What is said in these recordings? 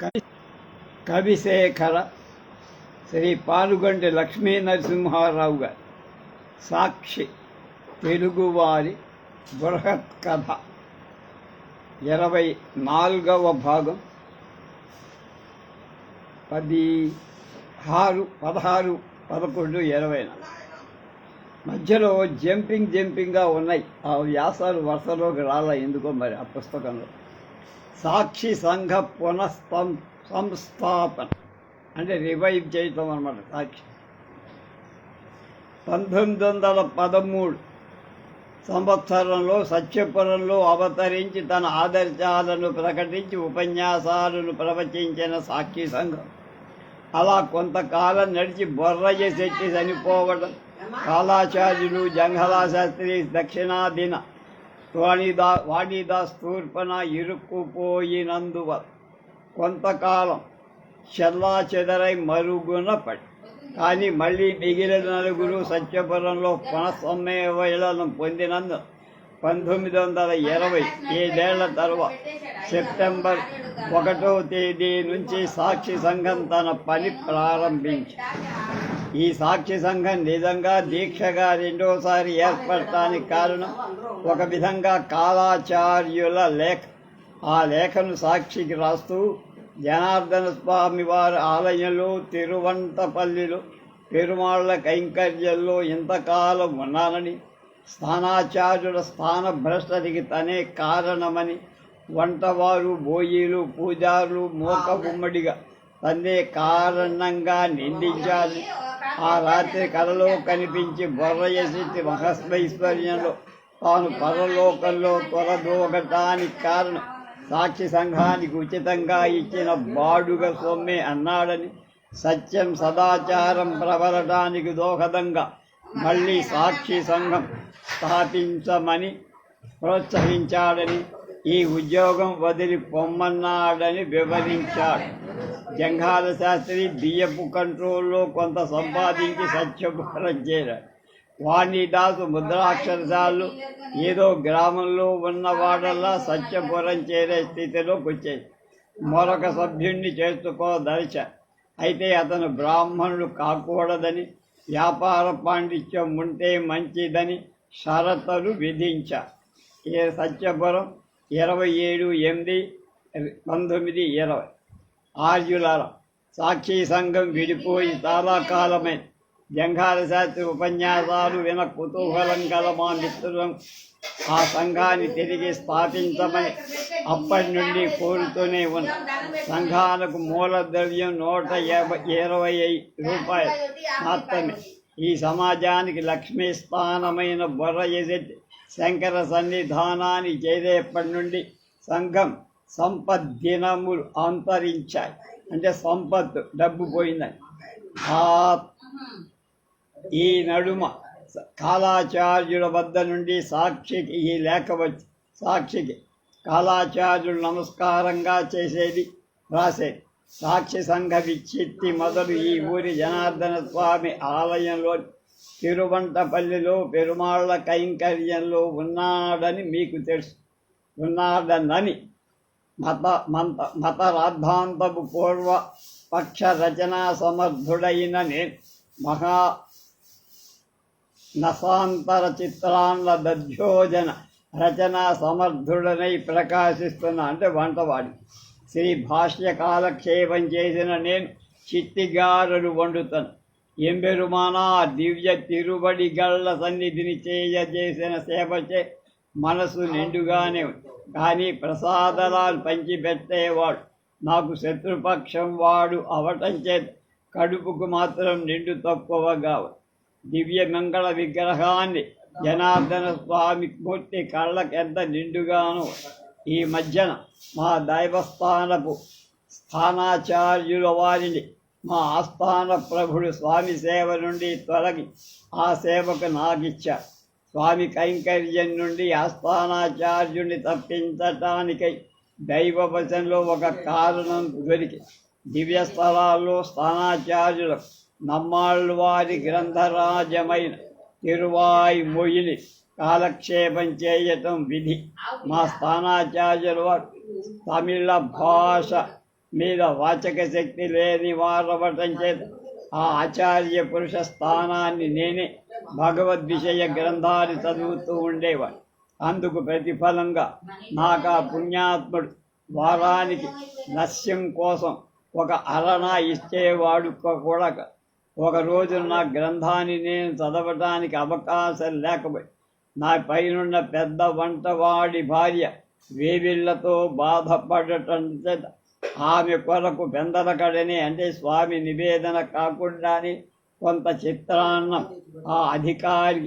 కవి కవిశేఖర శ్రీ పాలుగంటి లక్ష్మీ నరసింహారావు గారి. సాక్షి తెలుగువారి బృహత్ కథ. ఇరవై నాలుగవ భాగం. పది ఆరు పదహారు పదకొండు ఇరవై నాలుగు. మధ్యలో జంపింగ్ జంపింగ్గా ఉన్నాయి. ఆ వ్యాసాలు వరుసలోకి రాలా ఎందుకో మరి ఆ పుస్తకంలో. సాక్షి సంఘ పునఃస్తం సంస్థాపన. అంటే రివైవ్ చేయటం అనమాట సాక్షి. పంతొమ్మిది వందల పదమూడు సంవత్సరంలో సత్యపురంలో అవతరించి తన ఆదర్శాలను ప్రకటించి ఉపన్యాసాలను ప్రవచించిన సాక్షి సంఘం. అలా కొంతకాలం నడిచి బొర్రయ్య శెట్టి చనిపోవడం. కాలాచార్యులు జంఘలా శాస్త్రి దక్షిణాదిన వాణిదా వాణిదాస్ తూర్పున ఇరుక్కుపోయినందువ. కొంతకాలం చెల్లా చెదరై మరుగున పడి. కానీ మళ్ళీ మిగిలిన నలుగురు సత్యపురంలో పునఃసమ్మేళనం పొందినందు పంతొమ్మిది వందల ఇరవై ఏడేళ్ళ తర్వాత సెప్టెంబర్ ఒకటో తేదీ నుంచి సాక్షి సంఘం తన పని ప్రారంభించి ఈ సాక్షి సంఘం నిజంగా దీక్షగా రెండోసారి ఏర్పడటానికి కారణం ఒక విధంగా కాలాచార్యుల లేఖ. ఆ లేఖను సాక్షికి రాస్తూ జనార్దన స్వామి వారి ఆలయంలో తిరువంతపల్లిలో పెరుమాళ్ళ కైంకర్యంలో ఇంతకాలం ఉన్నానని స్థానాచార్యుల స్థాన భ్రష్టతికి తనే కారణమని వంటవారు బోయీలు పూజారులు మోక ఉమ్మడిగా తన్నే కారణంగా నిందించాలి ఆ రాత్రి కలలో కనిపించి బొర్రయశక్తి మహస్మైశ్వర్యంలో తాను పరలోకంలో తొలదోగటానికి కారణం సాక్షి సంఘానికి ఉచితంగా ఇచ్చిన బాడుగ సొమ్మే అన్నాడని సత్యం సదాచారం ప్రబలటానికి దోహదంగా మళ్ళీ సాక్షి సంఘం స్థాపించమని ప్రోత్సహించాడని ఈ ఉద్యోగం వదిలి పొమ్మన్నాడని వివరించాడు. జంఘాల శాస్త్రి బియ్యపు కంట్రోల్లో కొంత సంపాదించి సత్యభారం చేరాడు వాణిదాసు ముద్రాక్షరశాలు ఏదో గ్రామంలో ఉన్నవాడల్లా సత్యపురం చేరే స్థితిలోకి వచ్చేది మరొక సభ్యుణ్ణి చేసుకోదలిచ అయితే అతను బ్రాహ్మణుడు కాకూడదని వ్యాపార పాండిత్యం ఉంటే మంచిదని షరతులు విధించ. ఏ సత్యపురం ఇరవై ఏడు ఎనిమిది పంతొమ్మిది ఇరవై. ఆర్యులార సాక్షి సంఘం విడిపోయి చాలా కాలమే జంఘాల శాస్త్రి ఉపన్యాసాలు విన కుతూహలం గల మా మిత్రులం. ఆ సంఘాన్ని తిరిగి స్థాపించమని అప్పటి నుండి కోరుతూనే ఉన్న. సంఘాలకు మూల ద్రవ్యం నూట యాభై ఇరవై రూపాయలు మాత్రమే. ఈ సమాజానికి లక్ష్మీ స్థానమైన బొర్ర ఎదెట్టి శంకర సన్నిధానాన్ని చేరేప్పటి నుండి సంఘం సంపద్దినములు అంతరించాయి. అంటే సంపత్తు డబ్బు పోయిందని. ఆ ఈ నడుమ కాలాచార్యుల వద్ద నుండి సాక్షికి ఈ లేఖ వచ్చి సాక్షికి కాలాచార్యులు నమస్కారంగా చేసేది రాసేది. సాక్షి సంఘ విచ్చిత్తి మొదలు ఈ ఊరి జనార్దన స్వామి ఆలయంలో తిరువంటపల్లిలో పెరుమాళ్ళ కైంకర్యంలో ఉన్నాడని మీకు తెలుసు. ఉన్నాడనని మత మంత మత రాద్ధాంతపు పూర్వ పక్ష రచనా సమర్థుడైన నేను మహా నసాంతర చిత్రాన్ల దధ్యోజన రచనా సమర్థుడనై ప్రకాశిస్తున్న అంటే వంటవాడి. శ్రీ భాష్య కాలక్షేపం చేసిన నేను చిత్తిగారులు వండుతాను. ఎంబెరుమానా దివ్య తిరుబడి గళ్ళ సన్నిధిని చేయజేసిన సేవచే మనసు నిండుగానే కానీ ప్రసాదరాలు పంచిపెట్టేవాడు నాకు శత్రుపక్షం వాడు అవటం చేత కడుపుకు మాత్రం నిండు తక్కువగా దివ్య మంగళ విగ్రహాన్ని జనార్దన స్వామి మూర్తి కళ్ళకెంత నిండుగాను ఈ మధ్యన మా దైవస్థానపు స్థానాచార్యుల వారిని మా ఆస్థాన ప్రభుడు స్వామి సేవ నుండి తొలగి ఆ సేవకు నాకిచ్చారు స్వామి కైంకర్యం నుండి ఆస్థానాచార్యుని తప్పించటానికై దైవవశంలో ఒక కారణం దొరికి. దివ్య స్థలాల్లో స్థానాచార్యులకు నమ్మాళ్ళు వారి గ్రంథరాజమైన తిరువాయి మొయిలి కాలక్షేపం చేయటం విధి. మా స్థానాచార్యుల వారు తమిళ భాష మీద వాచక శక్తి లేని వారవటం చేత ఆ ఆచార్య పురుష స్థానాన్ని నేనే భగవద్ విషయ గ్రంథాలు చదువుతూ ఉండేవాడు అందుకు ప్రతిఫలంగా నాకు ఆ పుణ్యాత్ముడు వారానికి నస్యం కోసం ఒక అరణ ఇచ్చేవాడు కూడా ఒక రోజు నా గ్రంథాన్ని నేను చదవటానికి అవకాశం లేకపోయి నా పైనున్న పెద్ద వంటవాడి భార్య వేవిళ్ళతో బాధపడటం చేత ఆమె కొరకు బెందలకడని అంటే స్వామి నివేదన కాకుండానే కొంత చిత్రాన్నం ఆ అధికారి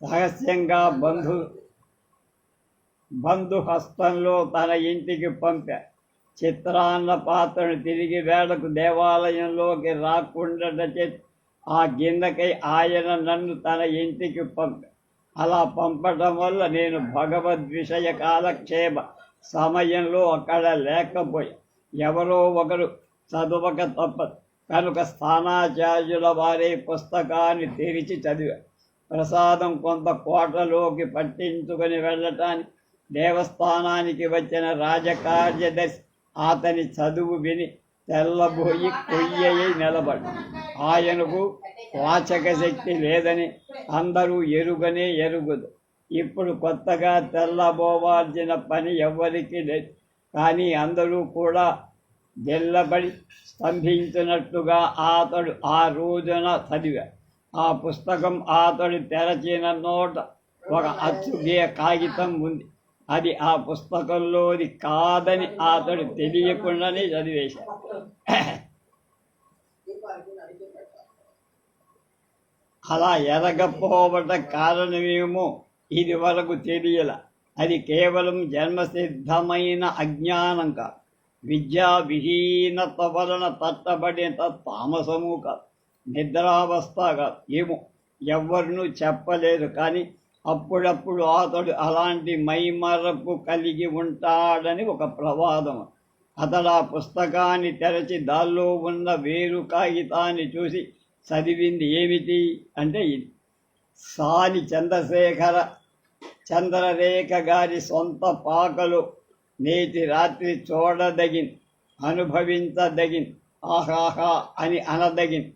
రహస్యంగా బంధు బంధుహస్తంలో తన ఇంటికి పంపా చిత్రాన్న పాత్రను తిరిగి వేళకు దేవాలయంలోకి రాకుండా ఆ గిన్నెకై ఆయన నన్ను తన ఇంటికి పంపా. అలా పంపటం వల్ల నేను భగవద్ విషయ కాలక్షేమ సమయంలో అక్కడ లేకపోయా ఎవరో ఒకరు చదవక తప్పదు. కనుక స్థానాచార్యుల వారి పుస్తకాన్ని తెరిచి చదివా. ప్రసాదం కొంత కోటలోకి పట్టించుకొని వెళ్ళటానికి దేవస్థానానికి వచ్చిన రాజకార్యదర్శి అతని చదువు విని తెల్లబోయి కొయ్యయి నిలబడి ఆయనకు వాచక శక్తి లేదని అందరూ ఎరుగనే ఎరుగుదు. ఇప్పుడు కొత్తగా తెల్లబోవాల్సిన పని ఎవ్వరికీ లేదు కానీ అందరూ కూడా గెల్లబడి స్తంభించినట్టుగా అతడు ఆ రోజున చదివా. ఆ పుస్తకం అతడు తెరచిన నోట ఒక అచ్చుగే కాగితం ఉంది. అది ఆ పుస్తకంలోది కాదని అతడు తెలియకుండానే చదివేశాడు అలా ఎరగపోవట కారణమేమో ఇది వరకు తెలియల. అది కేవలం జన్మసిద్ధమైన అజ్ఞానం కాదు. విద్యా విహీనత వలన తట్టబడిన తామసము కాదు. నిద్రావస్థ కాదు. ఏమో ఎవరినూ చెప్పలేదు కానీ అప్పుడప్పుడు అతడు అలాంటి మైమరపు కలిగి ఉంటాడని ఒక ప్రవాదం. అతడు ఆ పుస్తకాన్ని తెరచి దానిలో ఉన్న వేరు కాగితాన్ని చూసి చదివింది ఏమిటి అంటే ఇది. సాని చంద్రశేఖర చంద్రరేఖ గారి సొంత పాకలు నేటి రాత్రి చూడదగిన్ అనుభవించదగిన్ ఆహాహా అని అనదగిన్.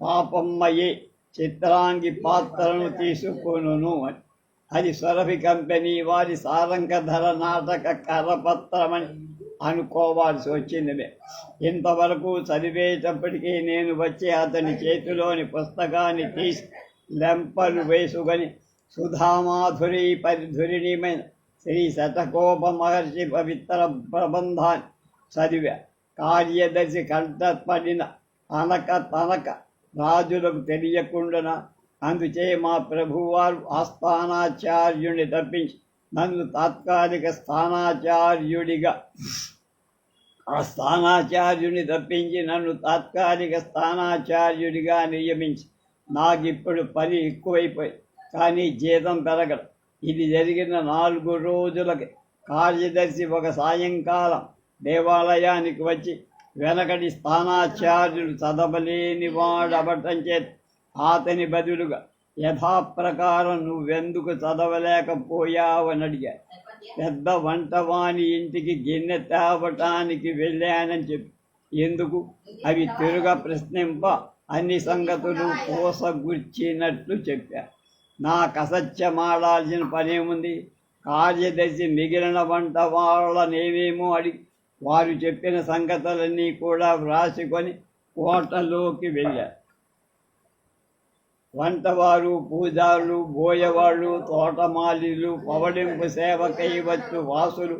పాపమ్మయే చిత్రాంగి పాత్రను తీసుకొనును అని. అది సురభి కంపెనీ వారి సారంగధర నాటక కరపత్రమని అనుకోవాల్సి వచ్చింది ఇంతవరకు చదివేటప్పటికీ నేను వచ్చి అతని చేతిలోని పుస్తకాన్ని తీసి లెంపలు వేసుకొని సుధామాధురి పరిధురిణిమైన శ్రీ శతకోప మహర్షి పవిత్ర ప్రబంధాన్ని చదివా కార్యదర్శి కంటపడిన తనక తనక రాజులకు తెలియకుండా అందుచే మా ప్రభువారు ఆస్థానాచార్యుని తప్పించి నన్ను తాత్కాలిక స్థానాచార్యుడిగా ఆ స్థానాచార్యుని తప్పించి నన్ను తాత్కాలిక స్థానాచార్యుడిగా నియమించి నాకిప్పుడు పని ఎక్కువైపోయి కానీ జీతం పెరగదు. ఇది జరిగిన నాలుగు రోజులకి కార్యదర్శి ఒక సాయంకాలం దేవాలయానికి వచ్చి వెనకటి స్థానాచార్యుడు చదవలేని వాడు చేత అతని బదులుగా యథాప్రకారం నువ్వెందుకు చదవలేకపోయావని అడిగాడు. పెద్ద వంటవాని ఇంటికి గిన్నె తేవటానికి వెళ్ళానని చెప్పి. ఎందుకు? అవి తిరుగ ప్రశ్నింప అన్ని సంగతులు పూసగుర్చినట్లు చెప్పారు నాకు అసత్యమాడాల్సిన పనేముంది? కార్యదర్శి మిగిలిన వంట వాళ్ళనేమేమో అడిగి వారు చెప్పిన సంగతులన్నీ కూడా వ్రాసుకొని కోటలోకి వెళ్ళారు వంటవారు పూజారులు బోయవాళ్ళు తోటమాలీలు పవడింపు సేవకై వచ్చు వాసులు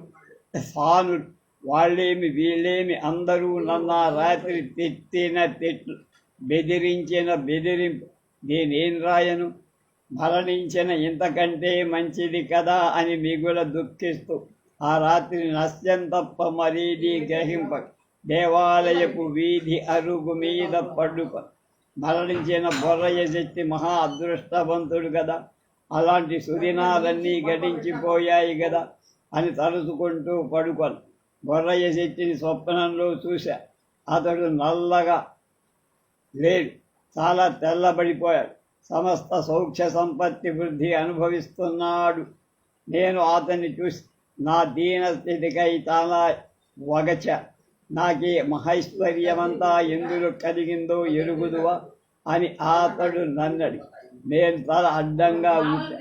సాను వాళ్ళేమి వీళ్ళేమి అందరూ నన్న రాత్రి తిట్టిన తిట్లు బెదిరించిన బెదిరింపు. నేనేం రాయను? మరణించిన ఇంతకంటే మంచిది కదా అని మిగుల దుఃఖిస్తూ ఆ రాత్రి నశ్యం తప్ప మరీది గ్రహింప. దేవాలయపు వీధి అరుగు మీద పడుక మరణించిన బొర్రయ్య శక్తి మహా అదృష్టవంతుడు కదా అలాంటి సుదినాలన్నీ గడించిపోయాయి కదా అని తలుచుకుంటూ పడుకొని బొర్రయ్య శక్తిని స్వప్నంలో చూశా. అతడు నల్లగా లేడు. చాలా తెల్లబడిపోయాడు. సమస్త సౌఖ్య సంపత్తి వృద్ధి అనుభవిస్తున్నాడు. నేను అతన్ని చూసి నా దీన స్థితికై చాలా వగచ. నాకే మహైశ్వర్యమంతా ఎందులో కలిగిందో ఎరుగుదువా అని అతడు నన్నడి. నేను తల అడ్డంగా ఉంటా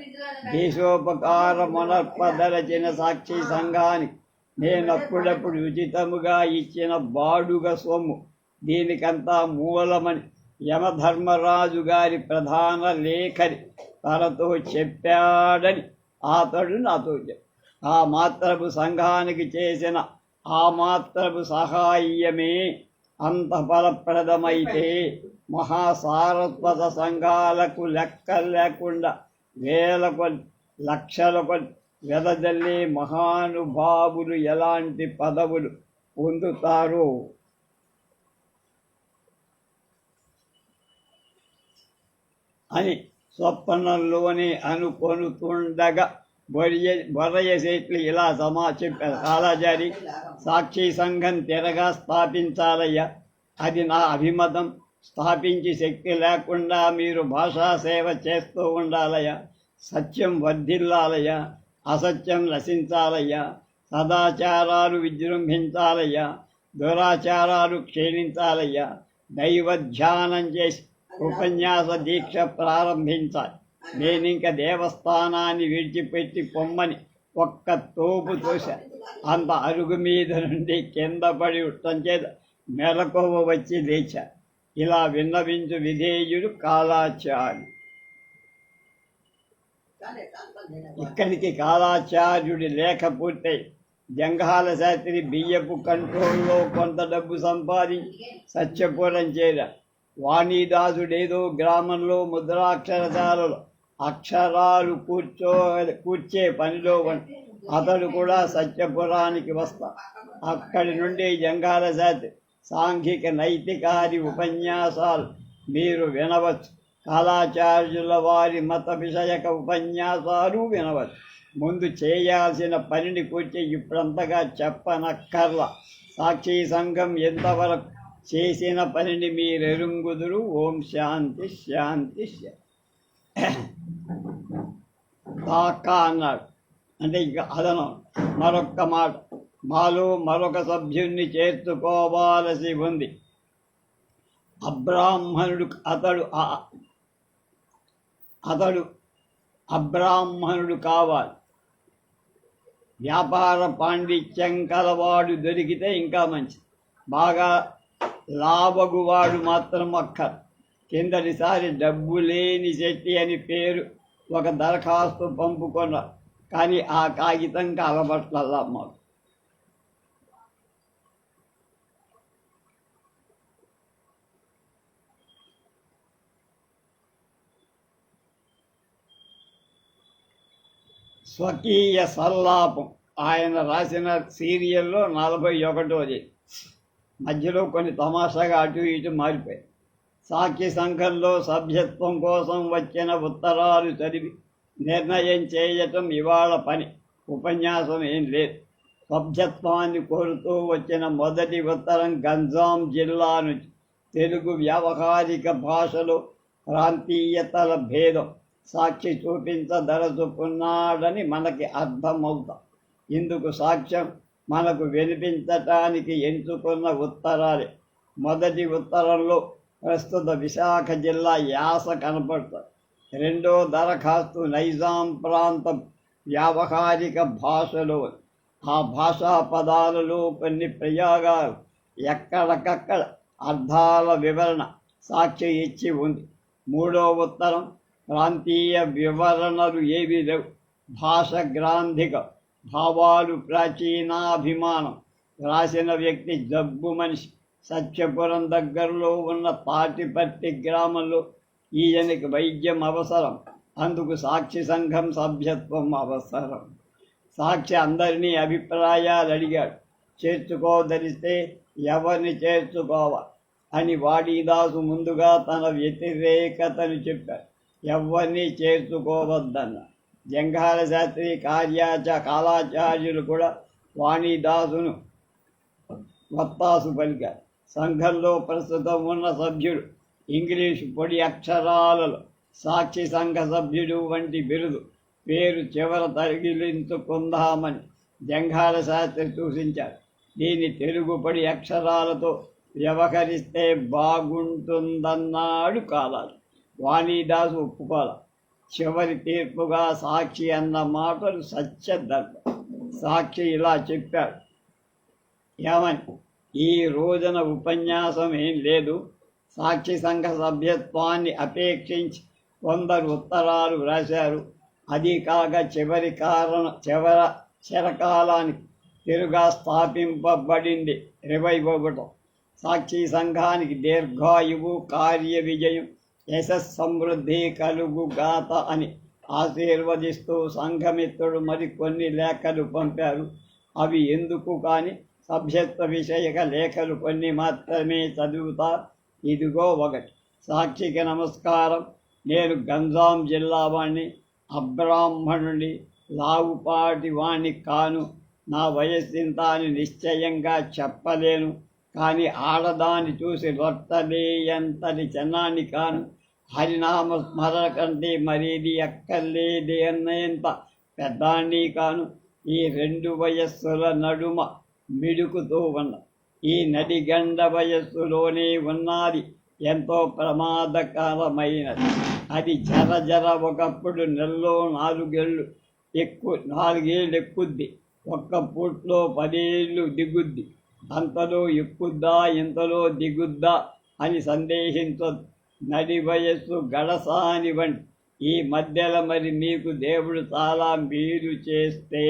దేశోపకారమునర్పదలచిన సాక్షి సంఘానికి నేనప్పుడప్పుడు ఉచితముగా ఇచ్చిన బాడుగ సొమ్ము. దీనికంతా మూలమని యమధర్మరాజు గారి ప్రధాన లేఖని తనతో చెప్పాడని అతడు నాతో చెప్పాడు. ఆ మాత్రపు సంఘానికి చేసిన ఆ మాత్రపు సహాయమే అంత ఫలప్రదమైతే మహాసారస్వత సంఘాలకు లెక్క లేకుండా వేల కొద్ది లక్షల కొద్ది వెదజల్లే మహానుభావులు ఎలాంటి పదవులు పొందుతారో అని స్వప్నంలోనే అనుకొనుతుండగా బొరియ సేట్లు ఇలా సమా చెప్పారు. కాలాచారి సాక్షి సంఘం తెరగా స్థాపించాలయ్యా. అది నా అభిమతం. స్థాపించి శక్తి లేకుండా మీరు భాషా సేవ చేస్తూ ఉండాలయ్యా. సత్యం వర్ధిల్లాలయ్యా. అసత్యం నశించాలయ్యా. సదాచారాలు విజృంభించాలయ్యా. దురాచారాలు క్షీణించాలయ్యా. దైవ ధ్యానం చేసి ఉపన్యాస దీక్ష ప్రారంభించాలి. నేనింక దేవస్థానాన్ని విడిచిపెట్టి పొమ్మని ఒక్క తోపు చూశా. అంత అరుగు మీద నుండి కింద పడి ఉట్టం చేత మెలకువ వచ్చి లేచా. ఇలా విన్నవించు విధేయుడు కాలాచార్యుడు ఇక్కడికి కాలాచార్యుడి లేఖ పూర్తయి. జంఘాల శాస్త్రి బియ్యపు కంట్రోల్లో కొంత డబ్బు సంపాదించి సత్యపురం చేర వాణిదాసుడేదో గ్రామంలో ముద్రాక్షరశాలలో అక్షరాలు కూర్చో కూర్చే పనిలో అతడు కూడా సత్యపురానికి వస్తా. అక్కడి నుండి జంగాల శాస్త్రి సాంఘిక నైతికాది ఉపన్యాసాలు మీరు వినవచ్చు. కళాచార్యుల వారి మత విషయక ఉపన్యాసాలు వినవచ్చు. ముందు చేయాల్సిన పనిని కూర్చి ఇప్పుడంతగా చెప్పనక్కర్లా. సాక్షి సంఘం ఎంతవరకు చేసిన పనిని మీరెరుంగుదురు. ఓం శాంతి శాంతి శాంతి కాకా అన్నాడు. అంటే ఇక అదను. మరొక్క మాట. మాలో మరొక సభ్యుణ్ణి చేర్చుకోవాల్సి ఉంది. అబ్రాహ్మణుడు అతడు అతడు అబ్రాహ్మణుడు కావాలి. వ్యాపార పాండిత్యం కలవాడు దొరికితే ఇంకా మంచిది. బాగా లాభగువాడు మాత్రం ఒక్క. కిందటిసారి డబ్బు లేని శెట్టి అని పేరు ఒక దరఖాస్తు పంపుకున్నా. కానీ ఆ కాగితం కలబట్లల్లా మాకు. స్వకీయ సల్లాపం. ఆయన రాసిన సీరియల్లో నలభై ఒకటోది. మధ్యలో కొన్ని తమాషాగా అటు ఇటు మారిపోయాయి. సాక్షి సంఘంలో సభ్యత్వం కోసం వచ్చిన ఉత్తరాలు చదివి నిర్ణయం చేయటం ఇవాళ పని. ఉపన్యాసం ఏం లేదు. సభ్యత్వాన్ని కోరుతూ వచ్చిన మొదటి ఉత్తరం గంజాం జిల్లా నుంచి. తెలుగు వ్యావహారిక భాషలో ప్రాంతీయతల భేదం. సాక్షి చూపించదలుచుకున్నాడని మనకి అర్థమవుతాం. ఇందుకు సాక్ష్యం మనకు వినిపించటానికి ఎంచుకున్న ఉత్తరాలే. మొదటి ఉత్తరంలో ప్రస్తుత విశాఖ జిల్లా యాస కనపడుతుంది. రెండో దరఖాస్తు నైజాం ప్రాంతం వ్యావహారిక భాషలో ఆ భాషా పదాలలో కొన్ని ప్రయోగాలు ఎక్కడికక్కడ అర్థాల వివరణ సాక్షి ఇచ్చి ఉంది. మూడో ఉత్తరం ప్రాంతీయ వివరణలు ఏవి లేవు. భాష గ్రాంధికం. భావాలు ప్రాచీనాభిమానం. రాసిన వ్యక్తి జబ్బు మనిషి. సత్యపురం దగ్గరలో ఉన్న పాటిపట్టి గ్రామంలో ఈయనకి వైద్యం అవసరం. అందుకు సాక్షి సంఘం సభ్యత్వం అవసరం. సాక్షి అందరినీ అభిప్రాయాలు అడిగాడు. చేర్చుకోదలిస్తే ఎవరిని చేర్చుకోవ అని వాడిదాసు ముందుగా తన వ్యతిరేకతను చెప్పాడు. ఎవరిని చేర్చుకోవద్దన్న జంఘాల శాస్త్రి కార్యాచ కాలాచార్యులు కూడా వాణిదాసును వత్తాసు పలికారు సంఘంలో ప్రస్తుతం ఉన్న సభ్యుడు ఇంగ్లీషు పొడి అక్షరాలలో సాక్షి సంఘ సభ్యుడు వంటి బిరుదు పేరు చివర తగిలించుకుందామని జంఘాల శాస్త్రి సూచించారు. దీని తెలుగుపడి అక్షరాలతో వ్యవహరిస్తే బాగుంటుందన్నాడు కాలాలు వాణిదాసు ఒప్పుకోవాలి చివరి తీర్పుగా సాక్షి అన్న మాటలు సత్యధర్మ. సాక్షి ఇలా చెప్పాడు. ఏమని? ఈ రోజున ఉపన్యాసం ఏం లేదు. సాక్షి సంఘ సభ్యత్వాన్ని అపేక్షించి కొందరు ఉత్తరాలు వ్రాశారు. అది కాక చివరి కారణ చివర చిరకాలానికి తిరుగా స్థాపింపబడింది రివైవటం సాక్షి సంఘానికి దీర్ఘాయువు కార్య విజయం యశస్ సమృద్ధి కలుగుగాత అని ఆశీర్వదిస్తూ సంఘమిత్రుడు మరికొన్ని లేఖలు పంపారు. అవి ఎందుకు కానీ సభ్యత్వ విషయక లేఖలు కొన్ని మాత్రమే చదువుతా. ఇదిగో ఒకటి. సాక్షికి నమస్కారం. నేను గంజాం జిల్లా వాణ్ణి అబ్రాహ్మణుని లావుపాటి వాణ్ణి కాను. నా వయస్సింత అని నిశ్చయంగా చెప్పలేను. కానీ ఆడదాన్ని చూసి రొట్టలేయంతటి చెన్నాన్ని కాను. హరినామ స్మరణ కంటే మరీది అక్కర్లేదే అన్నయంత పెద్దాన్ని కాను ఈ రెండు వయస్సుల నడుమ మిడుకుతూ ఉన్న. ఈ నడిగండ వయస్సులోనే ఉన్నది ఎంతో ప్రమాదకరమైనది. అది జర జర ఒకప్పుడు నెలలో నాలుగేళ్ళు ఎక్కువ నాలుగేళ్ళు ఎక్కుద్ది ఒక్క పూట్లో పదేళ్ళు దిగుద్ది. అంతలో ఎక్కుద్దా ఇంతలో దిగుద్దా అని సందేహించొద్దు. నడి వయస్సు గడసానివ్వండి ఈ మధ్యలో మరి మీకు దేవుడు చాలా మీరు చేస్తే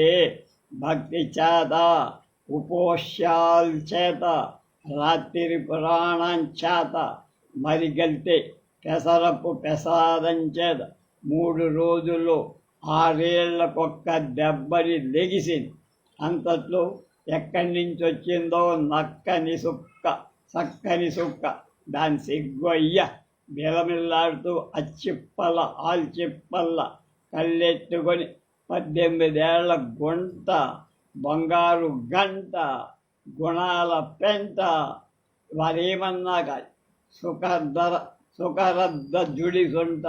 భక్తి చేత ఉపోష్యాల చేత రాత్రి పురాణం చేత మరి పెసరపు పెసాదం చేత మూడు రోజుల్లో ఆరేళ్ళకొక్క దెబ్బని లెగిసింది. అంతట్లో ఎక్కడి నుంచి వచ్చిందో నక్కని సుక్క చక్కని సుక్క దాని సిగ్గొయ్య బిలమిల్లాడుతూ అచ్చిప్పల ఆల్చిప్పల్ల కళ్ళెట్టుకొని పద్దెనిమిదేళ్ళ గుంట బంగారు గంట గుణాల పెంట వారేమన్నా కాదు సుఖదర సుఖరద్ద జుడి సొంట.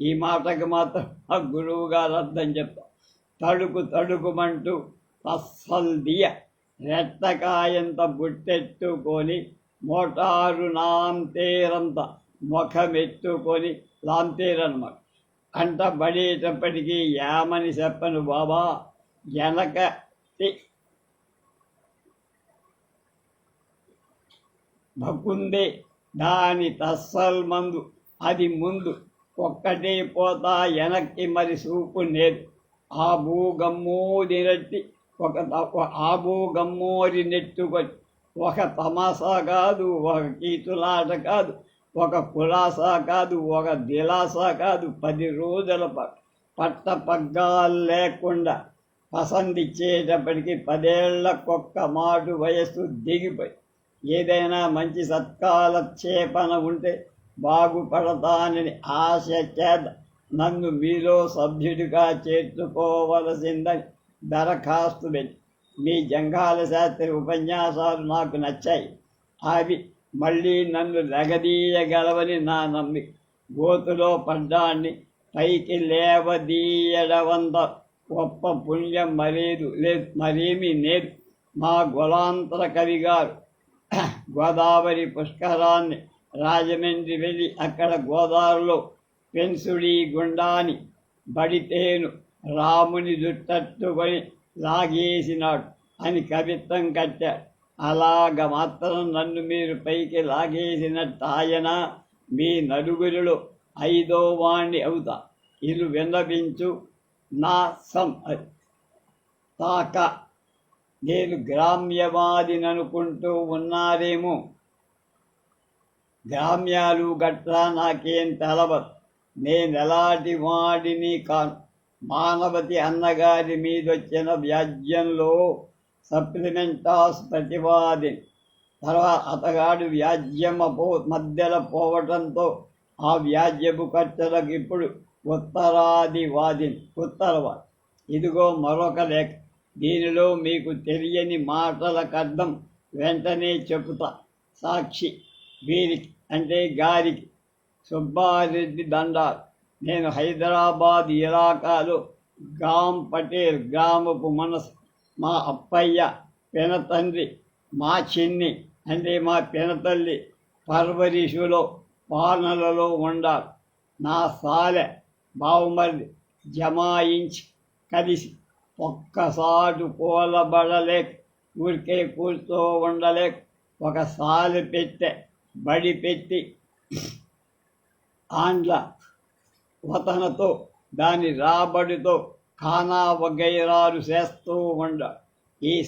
ఈ మాటకి మాత్రం ఆ గురువు గారు అర్థం చెప్తా. తడుకు తడుకుమంటూ అస్సలు దియ. రెట్టకాయంత బుట్టెట్టుకొని మోటారు నాంతేరంత ముఖమెత్తుకొని లాంతేరన్నమాట. కంట పడేటప్పటికీ ఏమని చెప్పను బాబా. వెనక భక్కుందే దాని తస్సల్ మందు. అది ముందు ఒక్కటే పోతా వెనక్కి మరి చూపు లేదు ఆ భూగమ్మోదినట్టి ఒక త- ఆ భూగమ్మోరి నెట్టుకొని. ఒక తమాసా కాదు ఒక కీతులాట కాదు. ఒక కులాసా కాదు ఒక దిలాసా కాదు. పది రోజుల ప- పట్ట పగ్గాలు లేకుండా పసందిచ్చేటప్పటికి పదేళ్ళకొక్క మాటు వయస్సు దిగిపోయి ఏదైనా మంచి సత్కాల చేపన ఉంటే బాగుపడతానని ఆశ చేత నన్ను మీలో సభ్యుడిగా చేర్చుకోవలసిందని దరఖాస్తు పెట్టి మీ జంగాల శాస్త్రి ఉపన్యాసాలు నాకు నచ్చాయి. అవి మళ్ళీ నన్ను లెగదీయగలవని నా నమ్మి గోతులో పడ్డాన్ని పైకి లేవదీయడవంత గొప్ప పుణ్యం మరేదు లేదు మరేమీ లేదు. మా గులాంతర కవిగారు గోదావరి పుష్కరాన్ని రాజమండ్రి వెళ్ళి అక్కడ గోదావరిలో పెన్సుడి గుండాని బడితేను రాముని జుట్టట్టుకొని లాగేసినాడు అని కవిత్వం కట్టాడు. అలాగ మాత్రం నన్ను మీరు పైకి లాగేసినట్టు ఆయన మీ నలుగురిలో ఐదో వాణ్ణి అవుతా. ఇల్లు విన్నవించు నా సం తాక. నేను గ్రామ్యవాదిననుకుంటూ ఉన్నారేమో. గ్రామ్యాలు గట్రా నాకేం తెలవదు. నేనెలాంటి వాడిని కాను. మానవతి అన్నగారి మీదొచ్చిన వ్యాజ్యంలో సప్లిమెంటాస్ ప్రతివాది. తర్వాత అతగాడు వ్యాజ్యం పో మధ్యలో పోవటంతో ఆ వ్యాజ్యపు ఖర్చులకు ఇప్పుడు ఉత్తరాదివాది ఉత్తరవాది. ఇదిగో మరొక లేఖ. దీనిలో మీకు తెలియని మాటలకు అర్థం వెంటనే చెబుతా. సాక్షి వీరికి అంటే గారికి. సుబ్బారెడ్డి దండాలు. నేను హైదరాబాద్ ఇలాకాలో గాం పటేల్ గ్రామపు మనసు. మా అప్పయ్య పెన తండ్రి మా చిన్ని అంటే మా పినతల్లి పర్వరీషులో పాలనలలో ఉండాలి. నా సాలె బావుమరిది జమాయించి కలిసి ఒక్కసాటు కూలబడలేక ఊరికే కూర్చో ఉండలేక ఒక సాలె పెట్టె బడి పెట్టి ఆండ్ల వతనతో దాని రాబడితో ఖానా వగైరాలు చేస్తూ ఉండ. ఈ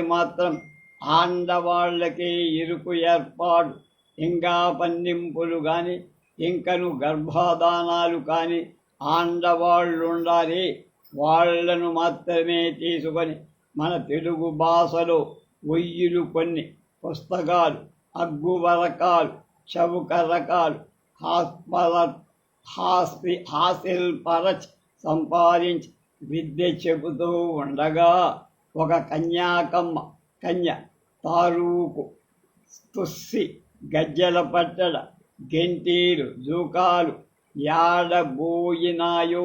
మాత్రం ఆండవాళ్ళకి ఇరుకు ఏర్పాటు. ఇంకా పన్నింపులు కానీ ఇంకను గర్భాధానాలు కానీ ఆండవాళ్ళుండాలి. వాళ్ళను వాళ్ళను మాత్రమే తీసుకొని మన తెలుగు భాషలో ఒయ్యిలు కొన్ని పుస్తకాలు అగ్గువరకాలు చౌక రకాలు హాస్పల హాస్పి హాసిల్ పరచ్ సంపాదించి విద్య చెబుతూ ఉండగా ఒక కన్యాకమ్మ కన్య తారూకు తుస్సి గజ్జల పట్టడ గెంటీలు జూకాలు యాడబోయినాయో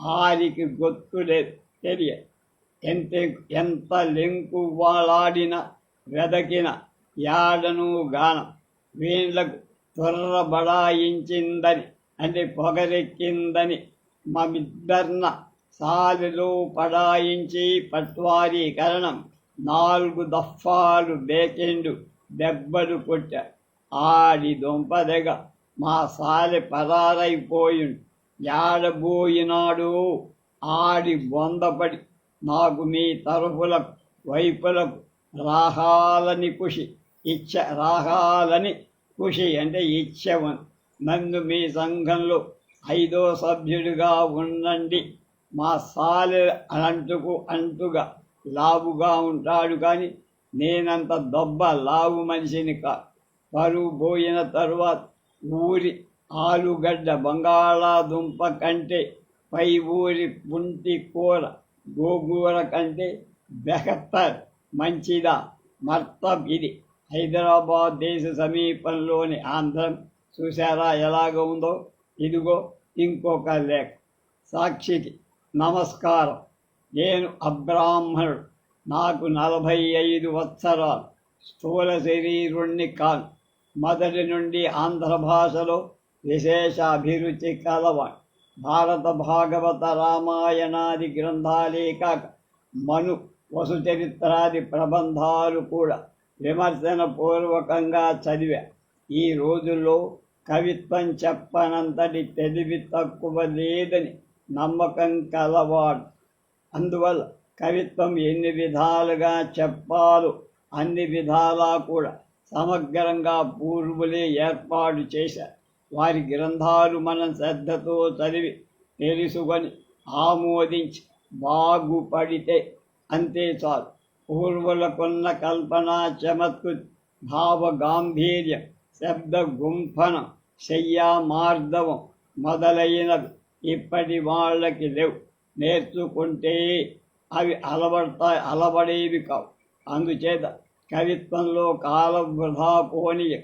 ఆరికి గొత్తులే తెలియ. ఎంత ఎంత లెంకు వాలాడిన వెదకిన యాడను గానం. వీళ్ళకు త్వర బడాయించిందని అంటే పొగరెక్కిందని మమిద్దర్న సాలిలో పడాయించి పట్వారీకరణం నాలుగు దఫాలు బేకెండు దెబ్బలు కొట్ట. ఆడి దొంపదెగ మా సాలి పరారైపోయిండు యాడబోయినాడు ఆడి బొందపడి నాకు మీ తరఫులకు వైపులకు రాహాలని ఖుషి ఇచ్చ రాహాలని ఖుషి అంటే ఇచ్చవని నన్ను మీ సంఘంలో ఐదో సభ్యుడిగా ఉండండి. మా సాలె అంటుకు అంటుగా లావుగా ఉంటాడు కానీ నేనంత దొబ్బ లావు మనిషిని కా. పరువు పోయిన తరువాత ఊరి ఆలుగడ్డ బంగాళాదుంప కంటే పై ఊరి పుంటి కూర గోగూర కంటే బెహత్తర్ మంచిదా మర్తబ్ ఇది హైదరాబాద్ దేశ సమీపంలోని ఆంధ్రం చూసారా ఎలాగ ఉందో ఇదిగో ఇంకొక లేఖ. సాక్షికి నమస్కారం. నేను అబ్రాహ్మణుడు నాకు నలభై ఐదు వత్సరాలు. స్థూల శరీరుణ్ణి కాను. మొదటి నుండి ఆంధ్ర భాషలో విశేష అభిరుచి కలవాడు. భారత భాగవత రామాయణాది గ్రంథాలే కాక మను వసుచరిత్రాది ప్రబంధాలు కూడా విమర్శన పూర్వకంగా చదివా. ఈ రోజుల్లో కవిత్వం చెప్పనంతటి తెలివి తక్కువ లేదని నమ్మకం కలవాడు. అందువల్ల కవిత్వం ఎన్ని విధాలుగా చెప్పాలో అన్ని విధాలా కూడా సమగ్రంగా పూర్వులే ఏర్పాటు చేశారు వారి గ్రంథాలు మనం శ్రద్ధతో చదివి తెలుసుకొని ఆమోదించి బాగుపడితే అంతే చాలు. పూర్వులకున్న కల్పన చమత్కు భావగాంభీర్యం శబ్ద గుంఫనం శయ్యా మార్దవం మొదలైనవి. ఇప్పటి వాళ్ళకి లేవు. నేర్చుకుంటే అవి అలబడతాయి అలవడేవి కావు. అందుచేత కవిత్వంలో కాలం వృధా పోని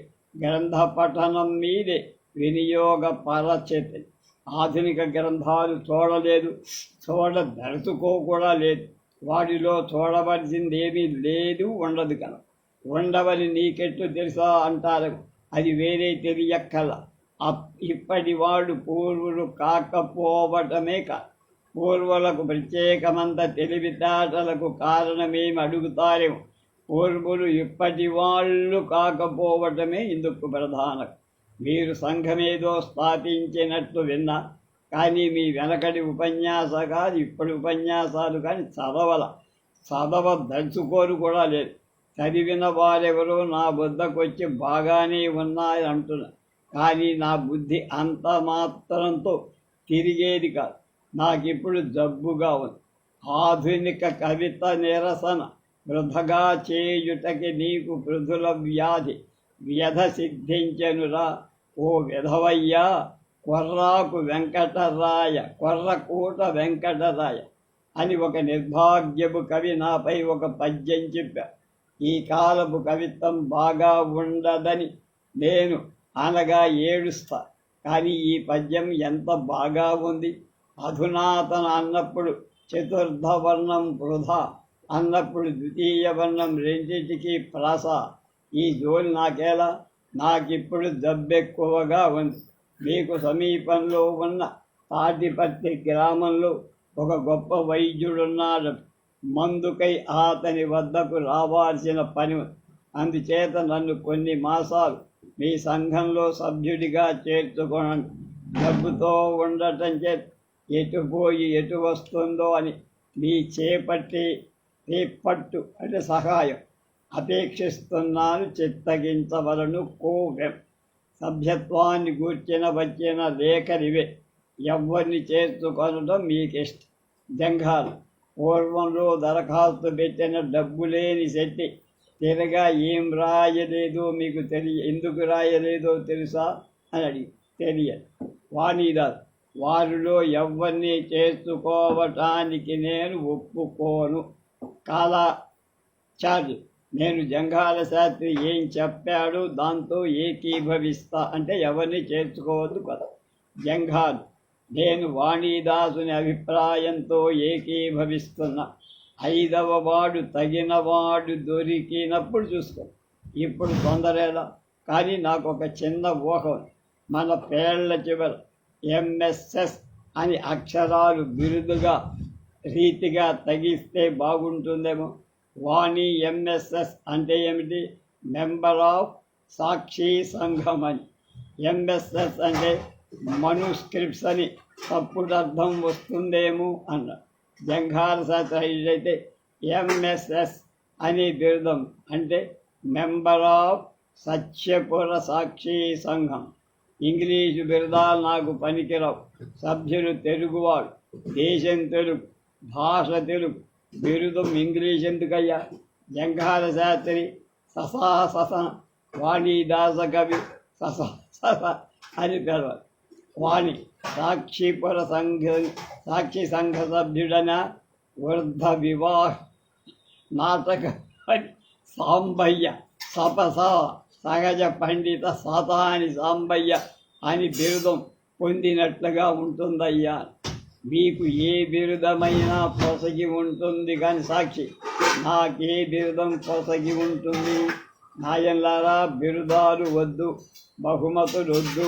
గ్రంథ పఠనం మీదే వినియోగ పరచేతి ఆధునిక గ్రంథాలు చూడలేదు. చూడదలుచుకో కూడా లేదు. వాటిలో చూడవలసింది ఏమీ లేదు ఉండదు కనుక ఉండవని నీకెట్టు తెలుసా అంటారు. అది వేరే తెలియక్కల. అప్- పూర్వులు కాకపోవటమే కా పూర్వులకు ప్రత్యేకమంత తెలివితేటలకు కారణమేమి అడుగుతారేమో. పూర్వులు ఇప్పటి వాళ్ళు కాకపోవటమే ఇందుకు ప్రధానం. మీరు సంఘమేదో స్థాపించినట్టు విన్నా కానీ మీ వెనకటి ఉపన్యాసకాలు ఇప్పటి ఉపన్యాసాలు కానీ చదవల. చదవ దలుచుకోరు కూడా లేదు. చదివిన వారెవరో నా వద్దకు వచ్చి బాగానే ఉన్నాయని అంటున్నారు కానీ నా బుద్ధి అంత మాత్రంతో తిరిగేది కాదు. నాకిప్పుడు జబ్బుగా ఉంది ఆధునిక కవిత నిరసన వృధగా చేయుటకి నీకు పృథుల వ్యాధి వ్యధ సిద్ధించెనురా. ఓ విధవయ్యా కొర్రాకు వెంకటరాయ కొర్రకూట వెంకటరాయ అని ఒక నిర్భాగ్యపు కవి నాపై ఒక పద్యం చెప్పా. ఈ కాలపు కవిత్వం బాగా ఉండదని నేను అనగా ఏడుస్తా. కానీ ఈ పద్యం ఎంత బాగా ఉంది. అధునాతన అన్నప్పుడు చతుర్థ వర్ణం వృధా అన్నప్పుడు ద్వితీయ వర్ణం రెండింటికి ప్రాస. ఈ జోలి నాకేలా? నాకిప్పుడు దబ్బెక్కువగా ఉంది. మీకు సమీపంలో ఉన్న తాటిపత్తి గ్రామంలో ఒక గొప్ప వైద్యుడున్నాడు. మందుకై అతని వద్దకు రావాల్సిన పని అందుచేత నన్ను కొన్ని మాసాలు మీ సంఘంలో సభ్యుడిగా చేర్చుకోనండి డబ్బుతో ఉండటం చే ఎటు పోయి ఎటు వస్తుందో అని మీ చేపట్టి మీ పట్టు అంటే సహాయం అపేక్షిస్తున్నాను చిత్తగించవలను కోవ్యం సభ్యత్వాన్ని గూర్చిన వచ్చిన లేఖనివే ఎవరిని చేర్చుకొనడం మీకు ఇష్టం జంఘాలు పూర్వంలో దరఖాస్తు పెట్టిన డబ్బు లేని శెట్టి తిరగా ఏం రాయలేదో మీకు తెలియ ఎందుకు రాయలేదో తెలుసా అని అడిగి తెలియదు. వాణిదారు వారిలో ఎవరిని చేసుకోవటానికి నేను ఒప్పుకోను. కాలా చార్జ్ నేను జంఘాల శాస్త్రి ఏం చెప్పాడో దాంతో ఏకీభవిస్తా అంటే ఎవరిని చేర్చుకోవద్దు కదా. జంఘాలు నేను వాణిదాసుని అభిప్రాయంతో ఏకీభవిస్తున్నా. ఐదవ వాడు తగినవాడు దొరికినప్పుడు చూసుకో. ఇప్పుడు తొందరేలా కానీ నాకు ఒక చిన్న ఊహ మన పేళ్ళ చివర ఎంఎస్ఎస్ అని అక్షరాలు బిరుదుగా రీతిగా తగిస్తే బాగుంటుందేమో. వాణి ఎంఎస్ఎస్ అంటే ఏమిటి? మెంబర్ ఆఫ్ సాక్షి సంఘం అని. ఎంఎస్ఎస్ అంటే మనుస్క్రిప్ట్స్ అని తప్పుడు అర్థం వస్తుందేమో అన్నాడు జంఘాల శాస్త్ర అయితే ఎంఎస్ఎస్ అని బిరుదం అంటే మెంబర్ ఆఫ్ సత్యపుర సాక్షి సంఘం. ఇంగ్లీషు బిరుదాలు నాకు పనికిరావు. సభ్యులు తెలుగువాడు దేశం తెలుగు భాష తెలుగు. బిరుదం ఇంగ్లీష్ ఎందుకయ్యా? జంఘాల శాస్త్రి ససా ససన వాణిదాస కవి సస సస అని పిలవాలి. వాణి సాక్షిపుర సంఘ సాక్షి సంఘ సభ్యుడన వృద్ధ వివాహ నాటక సాంబయ్య సపస సహజ పండిత సాతాని సాంబయ్య అని బిరుదం పొందినట్లుగా ఉంటుందయ్యా. మీకు ఏ బిరుదమైనా పొసగి ఉంటుంది కానీ సాక్షి నాకే బిరుదం పొసగి ఉంటుంది. నాయన్లారా బిరుదాలు వద్దు బహుమతులు వద్దు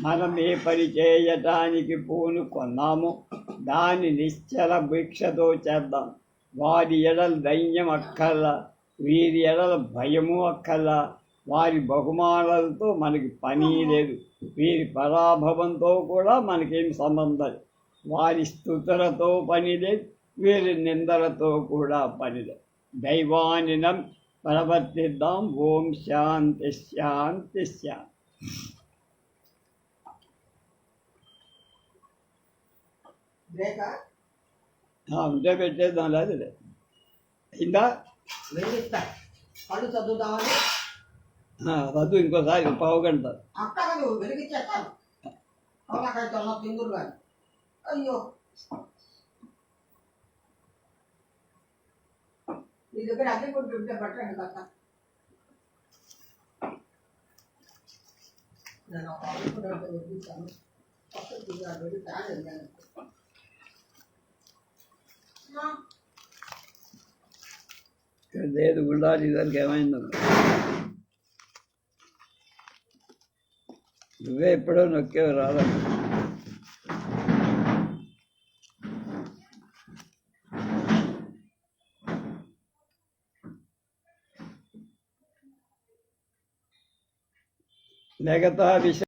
మనం ఏ పని చేయటానికి పూను కొన్నాము. దాని నిశ్చల భిక్షతో చేద్దాం. వారి ఎడల దైన్యం అక్కర్లా వీరి ఎడల భయము అక్కర్లా. వారి బహుమానాలతో మనకి పని లేదు. వీరి పరాభవంతో కూడా మనకేం సంబంధం? వారి స్థుతులతో పని లేదు. వీరి నిందలతో కూడా పని లేదు. దైవానినం ప్రవర్తిద్దాం. ఓం శాంతి శాంతి శాంతి. బ్రేకా ఆ, ఉంటే పెట్టేద్దాం లేదు లేదు అయిందా వెళ్ళిస్తా పళ్ళు చదువుతామని ఆ, వద్దు ఇంకోసారి పావు గంట అక్క నువ్వు వెలిగించేస్తాను అవునాకైతే ఉన్న తింగురు కానీ అయ్యో నీ దగ్గర అద్దె కొట్టు ఉంటే పట్టండి కథ నేను ఒక అడుగు కూడా వదిలిస్తాను పక్కకు దిగాడు వెళ్ళి ఫ్యాన్ వెళ్ళాను ఇక్కడ లేదు ఉండాలి దానికి ఏమైందో నువ్వే ఎప్పుడో నొక్కేవు రాదా మిగతా విషయం